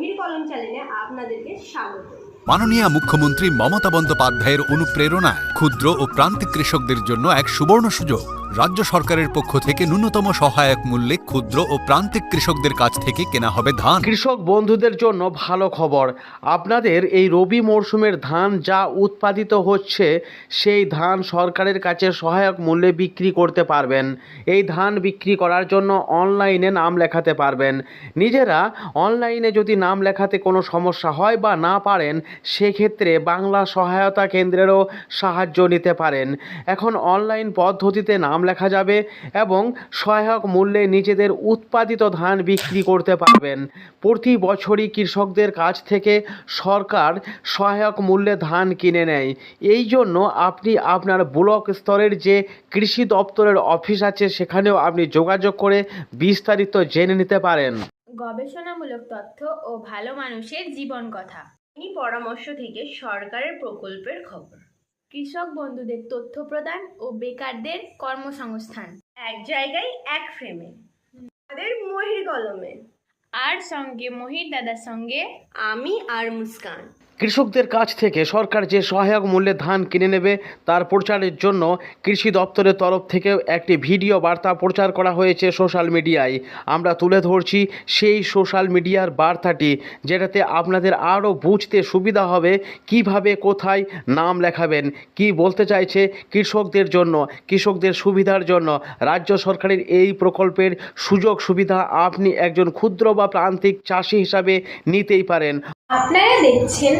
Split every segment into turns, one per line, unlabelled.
মহির কলম চ্যানেলে আপনাদেরকে স্বাগত।
মাননীয় মুখ্যমন্ত্রী মমতা বন্দ্যোপাধ্যায়ের অনুপ্রেরণায় ক্ষুদ্র ও প্রান্তিক কৃষকদের জন্য এক সুবর্ণ সুযোগ। রাজ্য সরকারের পক্ষ থেকে ন্যূনতম সহায়ক মূল্যে ক্ষুদ্র ও প্রান্তিক কৃষকদের কাছ থেকে কেনা হবে ধান।
কৃষক বন্ধুদের জন্য ভালো খবর। আপনাদের এই রবি মরশুমের ধান যা উৎপাদিত হচ্ছে, সেই ধান সরকারের কাছে সহায়ক মূল্যে বিক্রি করতে পারবেন। এই ধান বিক্রি করার জন্য অনলাইনে নাম লেখাতে পারবেন। নিজেরা অনলাইনে যদি নাম লেখাতে কোনো সমস্যা হয় বা না পারেন, সেক্ষেত্রে বাংলা সহায়তা কেন্দ্রেরও সাহায্য নিতে পারেন। এখন অনলাইন পদ্ধতিতে নাম লেখা যাবে এবং সহায়ক মূল্যে নিজেদের উৎপাদিত ধান বিক্রি করতে পারবেন। প্রতি বছরই কৃষকদের কাছ থেকে সরকার সহায়ক মূল্যে ধান কিনে নেয়। এই জন্য আপনি আপনার ব্লক স্তরের যে কৃষি দপ্তরের অফিস আছে, সেখানেও আপনি যোগাযোগ করে বিস্তারিত জেনে নিতে পারেন।
গবেষণামূলক তথ্য ও ভালো মানুষের জীবন কথা।
পরামর্শ থেকে সরকারের প্রকল্পের খবর।
কৃষক বন্ধুদের তথ্য প্রদান ও বেকারদের কর্মসংস্থান।
এক জায়গায় এক ফ্রেমে তাদের মহির কলমে।
আর সঙ্গে মহির দাদার সঙ্গে
আমি আর মুস্কান
কৃষকদের কাছ থেকে সরকার যে সহায়ক মূল্যে ধান কিনে নেবে, তার প্রচারের জন্য কৃষি দপ্তরের তরফ থেকে একটি ভিডিও বার্তা প্রচার করা হয়েছে সোশ্যাল মিডিয়ায়। আমরা তুলে ধরছি সেই সোশ্যাল মিডিয়ার বার্তাটি, যেটাতে আপনাদের আরও বুঝতে সুবিধা হবে কীভাবে, কোথায় নাম লেখাবেন, কি বলতে চাইছে কৃষকদের জন্য, কৃষকদের সুবিধার জন্য। রাজ্য সরকারের এই প্রকল্পের সুযোগ সুবিধা আপনি একজন ক্ষুদ্র বা প্রান্তিক চাষি হিসাবে নিতেই পারেন।
আপনারা দেখছেন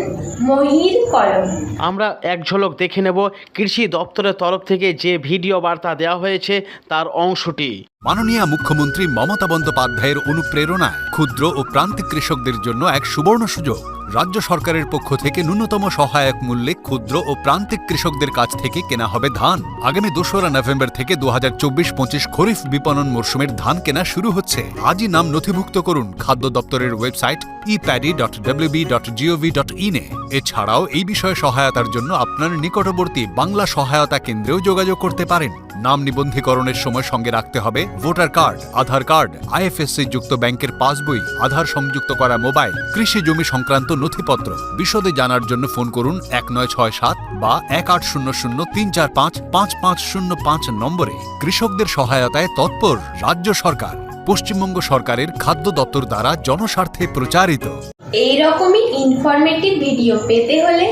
মহির কলম।
আমরা এক ঝলক দেখে নেব কৃষি দপ্তরের তরফ থেকে যে ভিডিও বার্তা দেওয়া হয়েছে তার অংশটি।
মাননীয় মুখ্যমন্ত্রী মমতা বন্দ্যোপাধ্যায়ের অনুপ্রেরণায় ক্ষুদ্র ও প্রান্তিক কৃষকদের জন্য এক সুবর্ণ সুযোগ। রাজ্য সরকারের পক্ষ থেকে ন্যূনতম সহায়ক মূল্যে ক্ষুদ্র ও প্রান্তিক কৃষকদের কাছ থেকে কেনা হবে ধান। আগামী দোসরা নভেম্বর থেকে দু হাজার চব্বিশ পঁচিশ খরিফ বিপণন মরশুমের ধান কেনা শুরু হচ্ছে। আজই নাম নথিভুক্ত করুন। খাদ্য দপ্তরের website e paddy dot WB dot gov dot ইনে এছাড়াও এই বিষয়ে সহায়তার জন্য আপনার নিকটবর্তী বাংলা সহায়তা কেন্দ্রেও যোগাযোগ করতে পারেন। নাম নিবন্ধীকরণের সময় সঙ্গে রাখতে হবে voter card, Aadhaar card, IFSC যুক্ত ব্যাংকের পাসবই, আধার সংযুক্ত করা মোবাইল, কৃষি জমি সংক্রান্ত নথিপত্র। বিশদে জানার জন্য ফোন করুন এক নয় ছয় সাত বা এক আট শূন্য শূন্য তিন চার পাঁচ পাঁচ পাঁচ শূন্য পাঁচ নম্বরে। কৃষকদের সহায়তায় তৎপর রাজ্য সরকার, পশ্চিমবঙ্গ সরকারের খাদ্য দপ্তর দ্বারা জনস্বার্থে প্রচারিত।
এই রকমই ইনফরমেটিভ ভিডিও পেতে হলে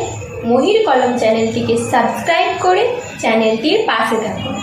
মহির কলম চ্যানেলটিকে সাবস্ক্রাইব করে চ্যানেলটির পাশে থাকুন।